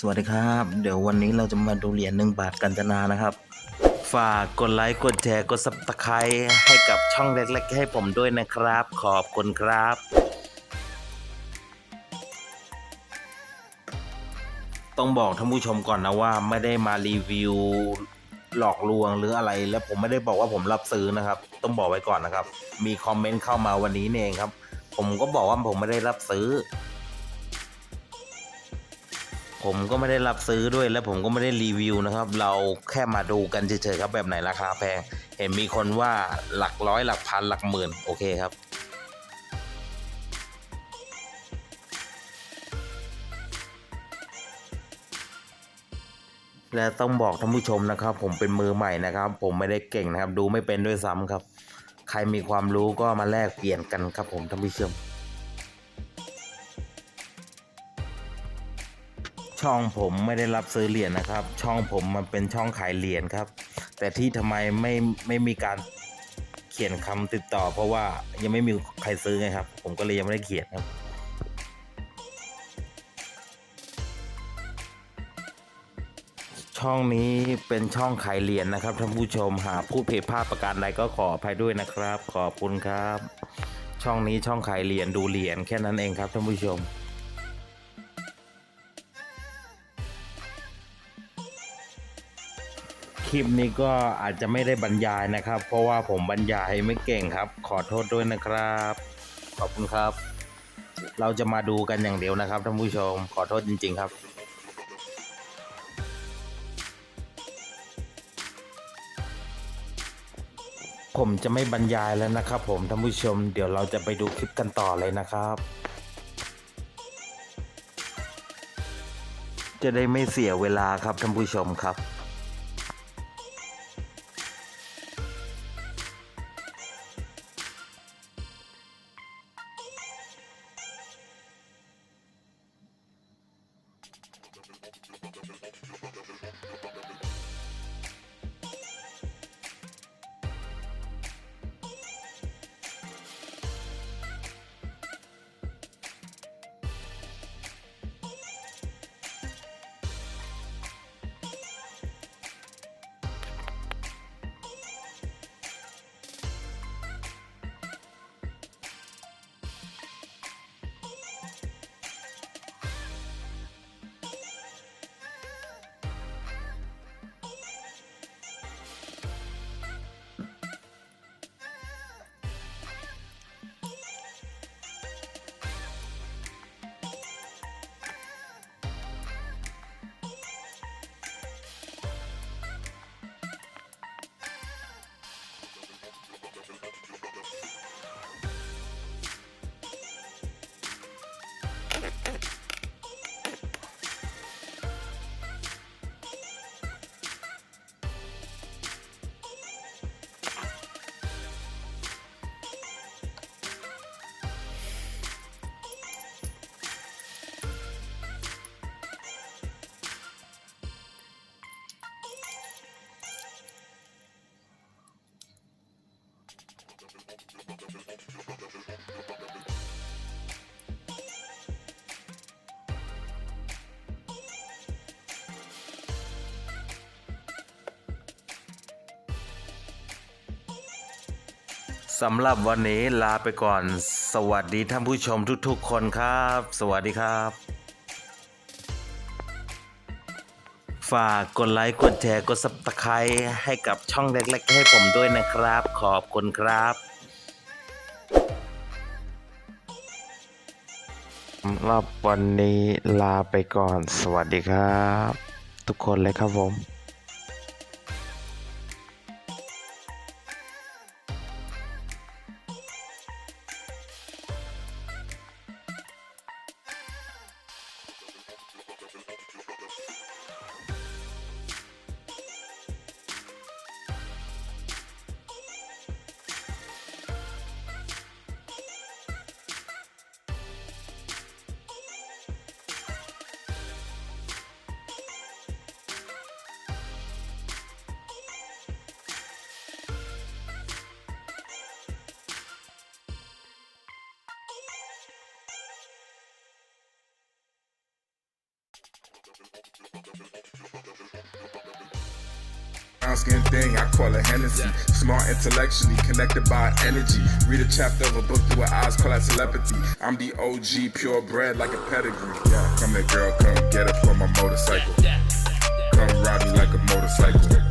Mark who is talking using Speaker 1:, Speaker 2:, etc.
Speaker 1: สวัสดีครับ เดี๋ยววันนี้เราจะมาดูเหรียญหนึ่งบาทกันจนานะครับ ฝากกดไลค์กดแชร์กดซับสไครต์ให้กับช่องเล็กๆให้ผมด้วยนะครับ ขอบคุณครับต้องบอกท่านผู้ชมก่อนนะว่าไม่ได้มารีวิวหลอกลวงหรืออะไร แล้วผมไม่ได้บอกว่าผมรับซื้อนะครับ ต้องบอกไว้ก่อนนะครับ มีคอมเมนต์เข้ามาวันนี้เองครับ ผมก็บอกว่าผมไม่ได้รับซื้อ ผมก็ไม่ได้รับซื้อด้วยและผมก็ไม่ได้รีวิวนะครับ เราแค่มาดูกันเฉยๆครับแบบไหนราคาแพง เห็นมีคนว่าหลักร้อยหลักพันหลักหมื่นโอเคครับและต้องบอกท่านผู้ชมนะครับ ผมเป็นมือใหม่นะครับ ผมไม่ได้เก่งนะครับ ดูไม่เป็นด้วยซ้ำครับ ใครมีความรู้ก็มาแลกเปลี่ยนกันครับผมท่านผู้ชม ช่องผมไม่ได้รับซื้อเหรียญนะครับ ช่องผมมันเป็นช่องขายเหรียญครับ แต่ที่ทำไมไม่ไม่มีการเขียนคำติดต่อ เพราะว่ายังไม่มีใครซื้อไงครับ ผมก็เลยยังไม่ได้เขียนครับช่องนี้เป็นช่องขายเหรียญนะครับท่านผู้ชมหากพูดผิดพลาดประการใดก็ขออภัยด้วยนะครับ ขอบคุณครับ ช่องนี้ช่องขายเหรียญดูเหรียญแค่นั้นเองครับท่านผู้ชม คลิปนี้ก็อาจจะไม่ได้บรรยายนะครับ เพราะว่าผมบรรยายไม่เก่งครับ ขอโทษด้วยนะครับ ขอบคุณครับ เราจะมาดูกันอย่างเดียวนะครับท่านผู้ชม ขอโทษจริง ๆ ครับผมจะไม่บรรยายแล้วนะครับผมท่านผู้ชม เดี๋ยวเราจะไปดูคลิปกันต่อเลยนะครับ จะได้ไม่เสียเวลาครับท่านผู้ชมครับ สำหรับวันนี้ลาไปก่อน สวัสดีท่านผู้ชมทุกๆ คนครับ สวัสดีครับ ฝากกดไลค์ กดแชร์ กดซับสไครต์ให้กับช่องเล็กๆให้ผมด้วยนะครับ ขอบคุณครับ สำหรับวันนี้ลาไปก่อน สวัสดีครับ ทุกคนเลยครับผม
Speaker 2: Skin thing, I call it Hennessy. Yeah. Smart intellectually, connected by energy. Read a chapter of a book through her eyes, call that telepathy. I'm the OG, purebred like a pedigree. Yeah. Come here, girl, come get it for my motorcycle. Come ride me like a motorcycle.